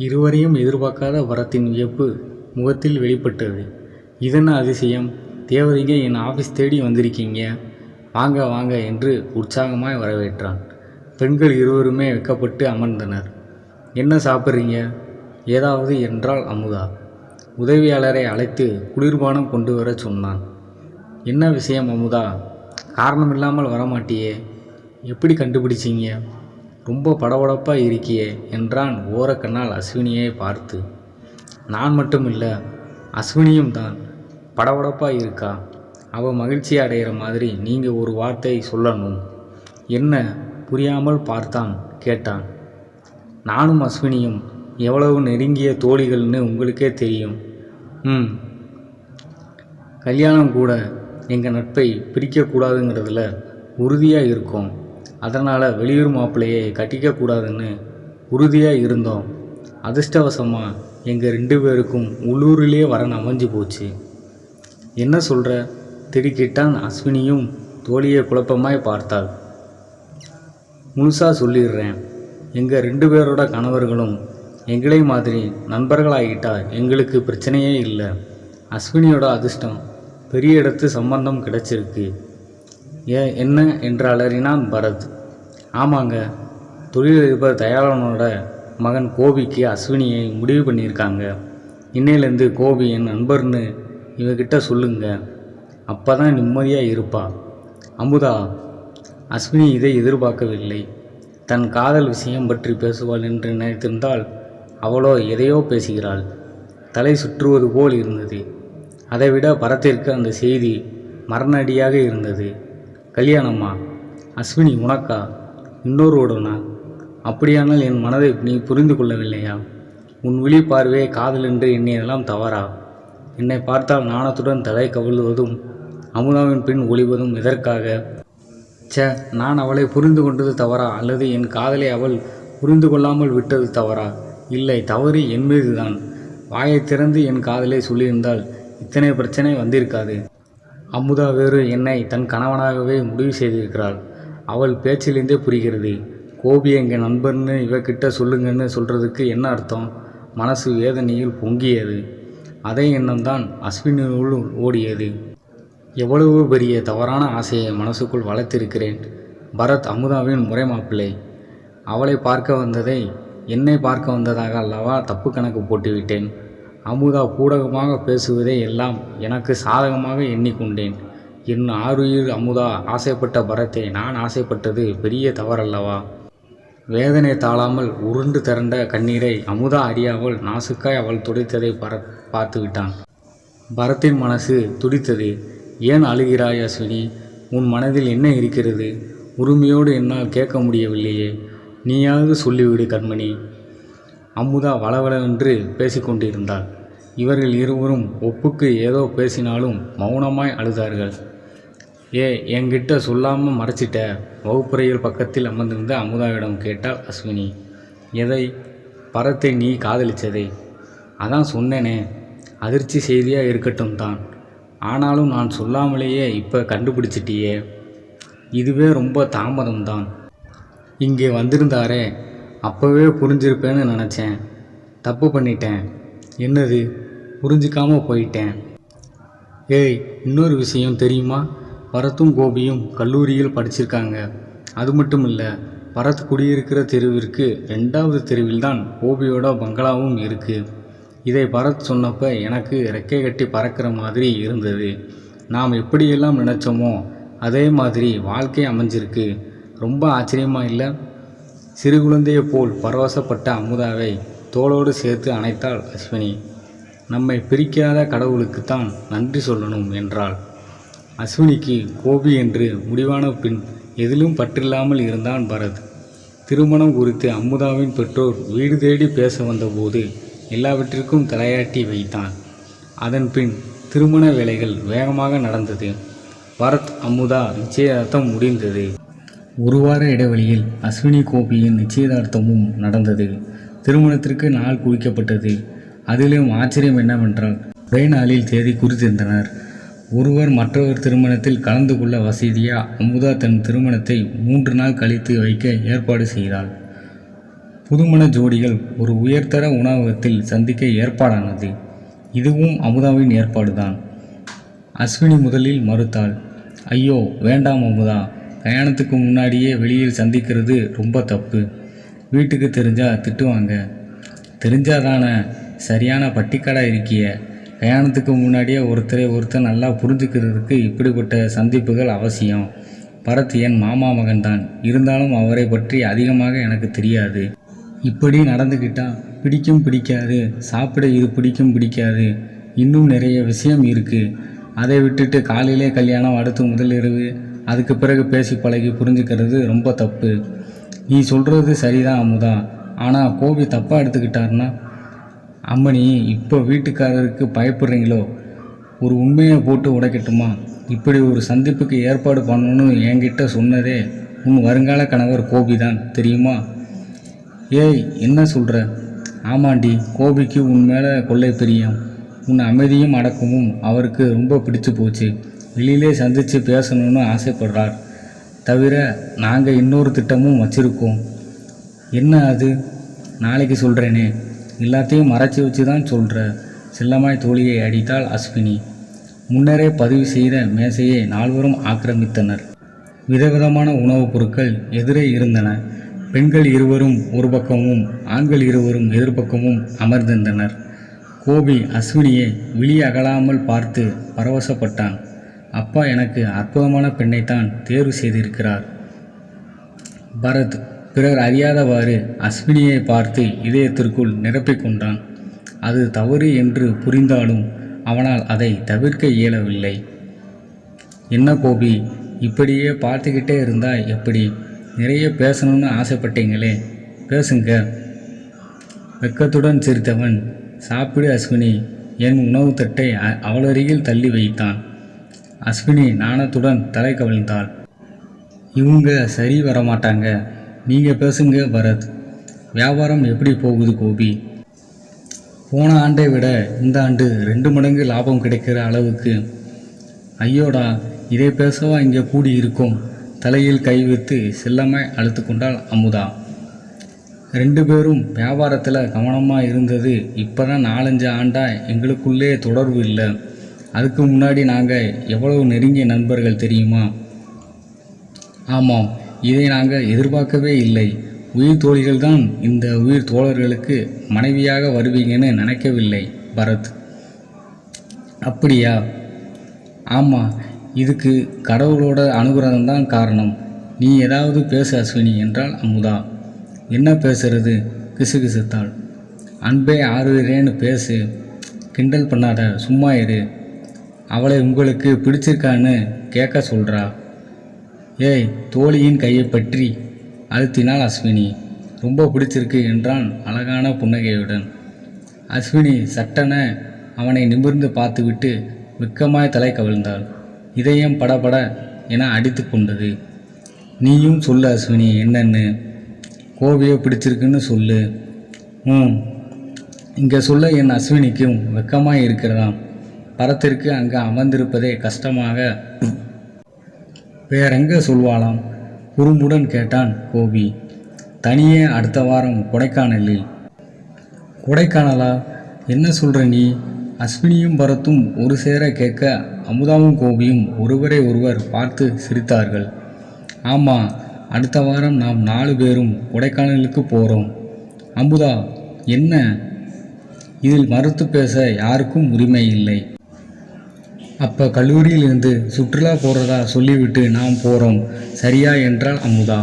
இருவரையும் எதிர்பார்க்காத வரத்தின் வியப்பு முகத்தில் வெளிப்பட்டது. இதென்ன அதிசயம்? தேவதைங்க என் ஆஃபீஸ் தேடி வந்திருக்கீங்க. வாங்க வாங்க என்று உற்சாகமாய் வரவேற்றான். பெண்கள் இருவருமே வெக்கப்பட்டு அமர்ந்தனர். என்ன சாப்பிட்றீங்க? ஏதாவது என்றால் அமுதா. உதவியாளரை அழைத்து குளிர்பானம் கொண்டு வரச் சொன்னான். என்ன விஷயம் அமுதா? காரணமில்லாமல் வரமாட்டியே. எப்படி கண்டுபிடிச்சீங்க? ரொம்ப படபடப்பாக இருக்கியே என்றான் ஓரக்கண்ணால் அஸ்வினியை பார்த்து. நான் மட்டும் இல்லை அஸ்வினியும் தான். படபடப்பாக இருக்கா? அவள் மகிழ்ச்சி அடைகிற மாதிரி நீங்கள் ஒரு வார்த்தை சொல்லணும். என்ன? புரியாமல் பார்த்தான் கேட்டான். நானும் அஸ்வினியும் எவ்வளவு நெருங்கிய தோழிகள்னு உங்களுக்கே தெரியும். ம். கல்யாணம் கூட எங்கள் நட்பை பிரிக்கக்கூடாதுங்கிறதுல உறுதியாக இருக்கோம். அதனால் வெளியூர் மாப்பிள்ளையை கட்டிக்கக்கூடாதுன்னு உறுதியாக இருந்தோம். அதிர்ஷ்டவசமாக எங்கள் ரெண்டு பேருக்கும் உள்ளூரிலே வரன் அமைஞ்சு போச்சு. என்ன சொல்கிற திடுக்கிட்டான் அஸ்வினியும் தோழியை குழப்பமாய் பார்த்தாள். முழுசாக சொல்லிடுறேன். எங்கள் ரெண்டு பேரோட கணவர்களும் எங்களை மாதிரி நண்பர்களாகிட்டா எங்களுக்கு பிரச்சனையே இல்லை. அஸ்வினியோட அதிர்ஷ்டம் பெரிய இடத்து சம்பந்தம் கிடைச்சிருக்கு. ஏ என்ன என்று அலறினான் பரத். ஆமாங்க தொழிலதிபர் தயாளனோட மகன் கோபிக்கு அஸ்வினியை முடிவு பண்ணியிருக்காங்க. இன்னையிலேருந்து கோபி என் நண்பர்னு இவகிட்ட சொல்லுங்க. அப்போ தான் நிம்மதியாக இருப்பா. அமுதா அஸ்வினி இதை எதிர்பார்க்கவில்லை. தன் காதல் விஷயம் பற்றி பேசுவாள் என்று நினைத்திருந்தால் அவளோ எதையோ பேசுகிறாள். தலை சுற்றுவது போல் இருந்தது. அதைவிட பரத்திற்கு அந்த செய்தி மரணடியாக இருந்தது. கல்யாணம்மா. அஸ்வினி உனக்கா? இன்னொருவடனா அப்படியானால் என் மனதை நீ புரிந்து கொள்ளவில்லையா? உன் விழி பார்வையை காதல் என்று எண்ணியதெல்லாம் தவறா? என்னை பார்த்தால் நாணத்துடன் தலை கவிழ்வதும் அமுதாவின் பின் ஒளிவதும் எதற்காக? ச நான் அவளை புரிந்து கொண்டது தவறா? அல்லது என் காதலை அவள் புரிந்து கொள்ளாமல் விட்டது தவறா? இல்லை தவறு என் மீதுதான். வாயை திறந்து என் காதலை சொல்லியிருந்தால் இத்தனை பிரச்சனை வந்திருக்காது. அமுதா வேறு என்னை தன் கணவனாகவே முடிவு செய்திருக்கிறாள். அவள் பேச்சிலிருந்தே புரிகிறது. கோபி எங்கள் நண்பர்னு இவகிட்ட சொல்லுங்கன்னு சொல்கிறதுக்கு என்ன அர்த்தம்? மனசு வேதனையில் பொங்கியது. அதே எண்ணம்தான் அஸ்வினுள் ஓடியது. எவ்வளவு பெரிய தவறான ஆசையை மனசுக்குள் வளர்த்திருக்கிறேன். பரத் அமுதாவின் முறை மாப்பிள்ளை அவளை பார்க்க வந்ததை என்னை பார்க்க வந்ததாக அல்லவா தப்பு கணக்கு போட்டுவிட்டேன். அமுதா பூடகமாக பேசுவதை எல்லாம் எனக்கு சாதகமாக எண்ணிக்கொண்டேன். என் ஆருயிர் அமுதா ஆசைப்பட்ட பரத்தை நான் ஆசைப்பட்டது பெரிய தவறல்லவா? வேதனை தாழாமல் உருண்டு திரண்ட கண்ணீரை அமுதா அறியாமல் நாசுக்காய் அவள் துடைத்ததை பரத் பார்த்து விட்டான் பரத்தின் மனசு துடித்தது. ஏன் அழுகிறாய் அஸ்வினி உன் மனதில் என்ன இருக்கிறது? உரிமையோடு என்னால் கேட்க முடியவில்லையே. நீயாவது சொல்லிவிடு கண்மணி. அமுதா வளவளவென்று பேசிக்கொண்டிருந்தாள். இவர்கள் இருவரும் ஒப்புக்கு ஏதோ பேசினாலும் மௌனமாய் அழுதார்கள். ஏ என்கிட்ட சொல்லாமல் மறைச்சிட்ட? வகுப்பறையில் பக்கத்தில் அமர்ந்திருந்த அமுதாவிடம் கேட்டாள் அஸ்வினி. எதை? பரத்தை நீ காதலிச்சதை. அதான் சொன்னேனே. அதிர்ச்சி செய்தியாக இருக்கட்டும் தான். ஆனாலும் நான் சொல்லாமலேயே இப்போ கண்டுபிடிச்சிட்டியே. இதுவே ரொம்ப தாமதம்தான் இங்கே வந்திருந்தாரே. அப்போவே புரிஞ்சிருப்பேன்னு நினச்சேன். தப்பு பண்ணிட்டேன். என்னது? புரிஞ்சிக்காமல் போயிட்டேன். ஏய் இன்னொரு விஷயம் தெரியுமா? பரத்தும் கோபியும் கல்லூரியில் படிச்சிருக்காங்க. அது மட்டும் இல்லை பரத் குடியிருக்கிற தெருவிற்கு ரெண்டாவது தெருவில்தான் கோபியோட பங்களாவும் இருக்குது இதை பரத் சொன்னப்ப எனக்கு ரெக்கை கட்டி பறக்கிற மாதிரி இருந்தது. நாம் எப்படியெல்லாம் நினச்சோமோ அதே மாதிரி வாழ்க்கை அமைஞ்சிருக்கு. ரொம்ப ஆச்சரியமாக இல்லை? சிறு குழந்தையை போல் பரவசப்பட்ட அமுதாவை தோளோடு சேர்த்து அணைத்தாள் அஸ்வினி. நம்மை பிரிக்காத கடவுளுக்குத்தான் நன்றி சொல்லணும் என்றாள். அஸ்வினிக்கு கோபி என்று முடிவான பின் எதிலும் பற்றில்லாமல் இருந்தான் பரத். திருமணம் குறித்து அமுதாவின் பெற்றோர் வீடு தேடி பேச வந்தபோது எல்லாவற்றிற்கும் தலையாட்டி வைத்தான். அதன் பின் திருமண வேலைகள் வேகமாக நடந்தது. பரத் அமுதா நிச்சயதார்த்தம் முடிந்தது. ஒரு வார இடைவெளியில் அஸ்வினி கோபியின் நிச்சயதார்த்தமும் நடந்தது. திருமணத்திற்கு நாள் குறிக்கப்பட்டது அதிலும் ஆச்சரியம் என்னவென்றால் ஒரே நாளில் தேதி குறித்திருந்தனர். ஒருவர் மற்றவர் திருமணத்தில் கலந்து கொள்ள வசதியா? அமுதா தன் திருமணத்தை மூன்று நாள் கழித்து வைக்க ஏற்பாடு செய்தாள். புதுமண ஜோடிகள் ஒரு உயர்தர உணவகத்தில் சந்திக்க ஏற்பாடானது. இதுவும் அமுதாவின் ஏற்பாடுதான். அஸ்வினி முதலில் மறுத்தாள் ஐயோ வேண்டாம் அமுதா. கல்யாணத்துக்கு முன்னாடியே வெளியில் சந்திக்கிறது ரொம்ப தப்பு. வீட்டுக்கு தெரிஞ்சால் திட்டுவாங்க. தெரிஞ்சாதானே. சரியான பட்டிக்கடை இருக்கிய. கல்யாணத்துக்கு முன்னாடியே ஒருத்தரை ஒருத்தர் நல்லா புரிஞ்சுக்கிறதுக்கு இப்படிப்பட்ட சந்திப்புகள் அவசியம். பரத் என் மாமா மகன்தான். இருந்தாலும் அவரை பற்றி அதிகமாக எனக்கு தெரியாது. இப்படி நடந்துக்கிட்டா பிடிக்கும் பிடிக்காது சாப்பிட இது பிடிக்கும் பிடிக்காது. இன்னும் நிறைய விஷயம் இருக்குது அதை விட்டுட்டு காலையிலே கல்யாணம் அடுத்து முதல் இரவு அதுக்கு பிறகு பேசி பழகி புரிஞ்சுக்கிறது ரொம்ப தப்பு. நீ சொல்கிறது சரிதான் அமுதா. ஆனால் கோபி தப்பாக எடுத்துக்கிட்டாருன்னா அம்மனி இப்போ வீட்டுக்காரருக்கு பயப்படுறீங்களோ? ஒரு உண்மையை போட்டு உடைக்கட்டுமா? இப்படி ஒரு சந்திப்புக்கு ஏற்பாடு பண்ணணும்னு என்கிட்ட சொன்னதே உன் வருங்கால கணவர் கோபி தான் தெரியுமா? ஏய் என்ன சொல்கிற ஆமாண்டி கோபிக்கு உன் மேலே கொள்ளை பிரியம். உன் அமைதியும் அடக்கமும் அவருக்கு ரொம்ப பிடிச்சு போச்சு. வெளியிலே சந்தித்து பேசணும்னு ஆசைப்படுறார். தவிர நாங்கள் இன்னொரு திட்டமும் வச்சுருக்கோம். என்ன அது? நாளைக்கு சொல்கிறேனே எல்லாத்தையும் மறைச்சி வச்சு தான் சொல்கிற செல்லமாய் தோழியை அடித்தாள் அஸ்வினி. முன்னரே பதிவு செய்த மேசையை நால்வரும் ஆக்கிரமித்தனர். விதவிதமான உணவுப் பொருட்கள் எதிரே இருந்தன. பெண்கள் இருவரும் ஒரு பக்கமும் ஆண்கள் இருவரும் எதிர்பக்கமும் அமர்ந்திருந்தனர். கோபி அஸ்வினியை விழி அகலாமல் பார்த்து பரவசப்பட்டான். அப்பா எனக்கு அற்புதமான பெண்ணைத்தான் தேர்வு செய்திருக்கிறார். பரத் பிறர் அறியாதவாறு அஸ்வினியை பார்த்து இதயத்திற்குள் நிரப்பிக் கொண்டான். அது தவறு என்று புரிந்தாலும் அவனால் அதை தவிர்க்க இயலவில்லை. என்ன கோபி இப்படியே பார்த்துக்கிட்டே இருந்தால் எப்படி? நிறைய பேசணும்னு ஆசைப்பட்டீங்களே பேசுங்க. வெக்கத்துடன் சிரித்தவன் சாப்பிடு அஸ்வினி. என் உணவு தட்டை அ- அவளருகில் தள்ளி வைத்தான். அஸ்வினி நாணத்துடன் தலை கவிழ்ந்தாள் இவங்க சரி வரமாட்டாங்க. நீங்கள் பேசுங்க பரத். வியாபாரம் எப்படி போகுது கோபி? போன ஆண்டை விட இந்த ஆண்டு ரெண்டு மடங்கு லாபம் கிடைக்கிற அளவுக்கு. ஐயோடா இதை பேசவா இங்கே கூடி இருக்கும் தலையில் கை வைத்து செல்லமாய் அழுத்து கொண்டாள் அமுதா. ரெண்டு பேரும் வியாபாரத்தில் கவனமாக இருந்தது. இப்போ தான் நாலஞ்சு ஆண்டாக எங்களுக்குள்ளே தொடர்பு இல்லை. அதுக்கு முன்னாடி நாங்கள் எவ்வளவு நெருங்கிய நண்பர்கள் தெரியுமா? ஆமாம் இதை நாங்கள் எதிர்பார்க்கவே இல்லை. உயிர் தோழிகள் தான் இந்த உயிர் தோழர்களுக்கு மனைவியாக வருவீங்கன்னு நினைக்கவில்லை பரத். அப்படியா? ஆமாம் இதுக்கு கடவுளோட அனுகிரகம் தான் காரணம். நீ ஏதாவது பேசு அஸ்வினி என்றால் அமுதா. என்ன பேசுறது? கிசுகிசுத்தாள். அன்பே ஆறுகிறேன்னு பேசு. கிண்டல் பண்ணாத சும்மா இரு. அவளை உங்களுக்கு பிடிச்சிருக்கான்னு கேட்க சொல்கிறா ஏய் தோழியின் கையை பற்றி அழுத்தினாள் அஸ்வினி. ரொம்ப பிடிச்சிருக்கு என்றான் அழகான புன்னகையுடன். அஸ்வினி சட்டென அவனை நிமிர்ந்து பார்த்துவிட்டு வெக்கமாய் தலை கவிழ்ந்தாள். இதயம் படபட என அடித்து கொண்டது. நீயும் சொல்லு அஸ்வினி என்னன்னு? கோவியை பிடிச்சிருக்குன்னு சொல்லு. ம் இங்கே சொல்ல என் அஸ்வினிக்கும் வெக்கமாக இருக்கிறதாம். பரத்திற்கு அங்கே அமர்ந்திருப்பதே கஷ்டமாக வேறெங்க சொல்வாளாம். குறும்புடன் கேட்டான் கோபி. தனியே அடுத்த வாரம் கொடைக்கானலில். கொடைக்கானலா? என்ன சொல்கிற நீ? அஸ்வினியும் பரத்தும் ஒரு சேர கேட்க அமுதாவும் கோபியும் ஒருவரை ஒருவர் பார்த்து சிரித்தார்கள். ஆமாம் அடுத்த வாரம் நாம் நாலு பேரும் கொடைக்கானலுக்கு போகிறோம் அமுதா என்ன? இதில் மறுத்து பேச யாருக்கும் உரிமை இல்லை. அப்போ கல்லூரியிலிருந்து சுற்றுலா போகிறதா சொல்லிவிட்டு நாம் போகிறோம் சரியா என்றாள் அமுதா.